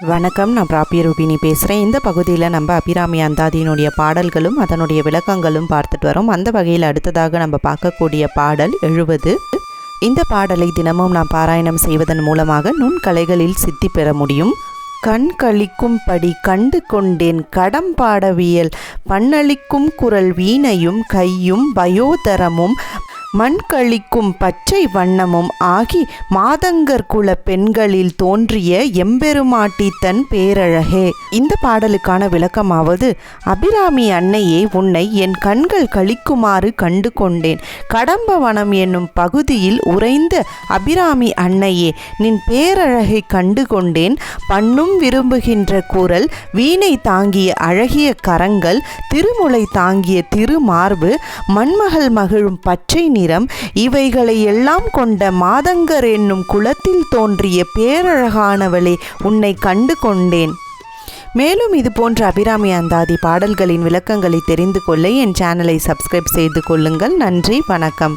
வணக்கம் நான் பிராபிய ரூபினி பேசுகிறேன் இந்த பகுதியில் நம்ம அபிராமி அந்தாதியினுடைய பாடல்களும் அதனுடைய விளக்கங்களும் பார்த்துட்டு வரோம். அந்த வகையில் அடுத்ததாக நம்ம பார்க்கக்கூடிய பாடல் எழுபது இந்த பாடலை தினமும் நாம் பாராயணம் செய்வதன் மூலமாக நுண்கலைகளில் சித்தி பெற முடியும். கண் கழிக்கும்படி கண்டு கொண்டேன் கடம் பாடவியல். பண்ணளிக்கும் குரல் வீணையும் கையும் வயோதரமும் மண் கழிக்கும் பச்சை வண்ணமும் ஆகி மாதங்கர் குல பெண்களில் தோன்றிய எம்பெருமாட்டி தன் பேரழகே. இந்த பாடலுக்கான விளக்கமாவது அபிராமி அன்னையே உன்னை என் கண்கள் கழிக்குமாறு கண்டு கொண்டேன். கடம்ப வனம் என்னும் பகுதியில் உறைந்த அபிராமி அன்னையே நின் பேரழகை கண்டு கொண்டேன். பண்ணும் விரும்புகின்ற குரல் வீணை தாங்கிய அழகிய கரங்கள் திருமுலை தாங்கிய திருமார்பு மண்மகள் மகிழும் பச்சை நிறம் இவைகளை எல்லாம் கொண்ட மாதங்கர் என்னும் குலத்தில் தோன்றிய பேரழகானவளே உன்னை கண்டு கொண்டேன். மேலும் இது போன்ற அபிராமி அந்தாதி பாடல்களின் விளக்கங்களை தெரிந்து கொள்ள என் சேனலை சப்ஸ்கிரைப் செய்து கொள்ளுங்கள். நன்றி வணக்கம்.